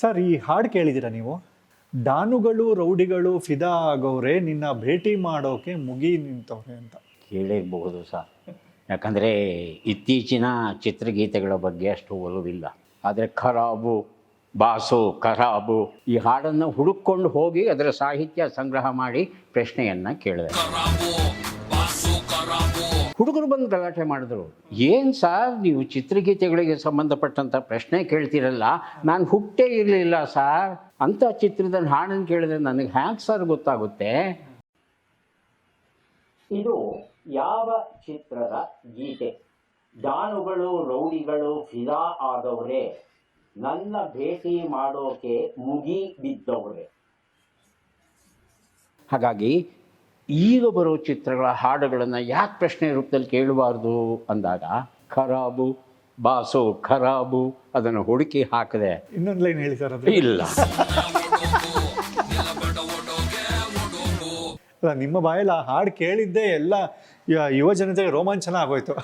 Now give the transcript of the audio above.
Sir ಈ ಹಾಡು ಕೇಳಿದ್ದೀರಾ ನೀವು? ಡಾನುಗಳು ರೌಡಿಗಳು ಫಿದಾ ಆಗೋರೆ ನಿನ್ನ ಭೇಟಿ ಮಾಡೋಕೆ ಮುಗಿ ನಿಂತವ್ರೆ ಅಂತ. ಕೇಳಿರಬಹುದು ಸರ್. ಯಾಕಂದರೆ ಇತ್ತೀಚಿನ ಚಿತ್ರಗೀತೆಗಳ ಬಗ್ಗೆ ಅಷ್ಟು ಒಲವಿಲ್ಲ. ಆದರೆ ಖರಾಬು ಬಾಸು ಖರಾಬು ಈ ಹಾಡನ್ನು ಹುಡುಕೊಂಡು ಹೋಗಿ ಅದರ ಸಾಹಿತ್ಯ ಸಂಗ್ರಹ ಮಾಡಿ ಪ್ರಶ್ನೆಯನ್ನು ಕೇಳಿದೆ. ಹುಡುಗರು ಬಂದು ಗಲಾಟೆ ಮಾಡಿದ್ರು. ಏನು ಸಾರ್ ನೀವು ಚಿತ್ರಗೀತೆಗಳಿಗೆ ಸಂಬಂಧಪಟ್ಟಂಥ ಪ್ರಶ್ನೆ ಕೇಳ್ತೀರಲ್ಲ? ನಾನು ಹುಟ್ಟೇ ಇರಲಿಲ್ಲ ಸಾರ್. ಅಂಥ ಚಿತ್ರದ ಹಾಡನ್ನು ಕೇಳಿದ್ರೆ ನನಗೆ ಹ್ಯಾಂಗೆ ಸರ್ ಗೊತ್ತಾಗುತ್ತೆ? ಇದು ಯಾವ ಚಿತ್ರದ ಗೀತೆ? ಜಾನುಗಳು ರೌಡಿಗಳು ಫಿದಾ ಆದವರೇ. ನನ್ನ ಭೇಟಿ ಮಾಡೋಕೆ ಮುಗಿ ಬಿದ್ದವರೇ. ಹಾಗಾಗಿ ಈಗ ಬರೋ ಚಿತ್ರಗಳ ಹಾಡುಗಳನ್ನು ಯಾಕೆ ಪ್ರಶ್ನೆ ರೂಪದಲ್ಲಿ ಕೇಳಬಾರ್ದು ಅಂದಾಗ ಖರಾಬು ಬಾಸು ಖರಾಬು ಅದನ್ನು ಹುಡುಕಿ ಹಾಕಿದೆ. ಇನ್ನೊಂದು ಲೈನ್ ಹೇಳಿ ಸರ್ ಅದು ಇಲ್ಲ. ಅಲ್ಲ ನಿಮ್ಮ ಬಾಯಲ್ಲಿ ಆ ಹಾಡು ಕೇಳಿದ್ದೇ ಎಲ್ಲ ಯುವ ಜನತೆಗೆ ರೋಮಾಂಚನ ಆಗೋಯ್ತು.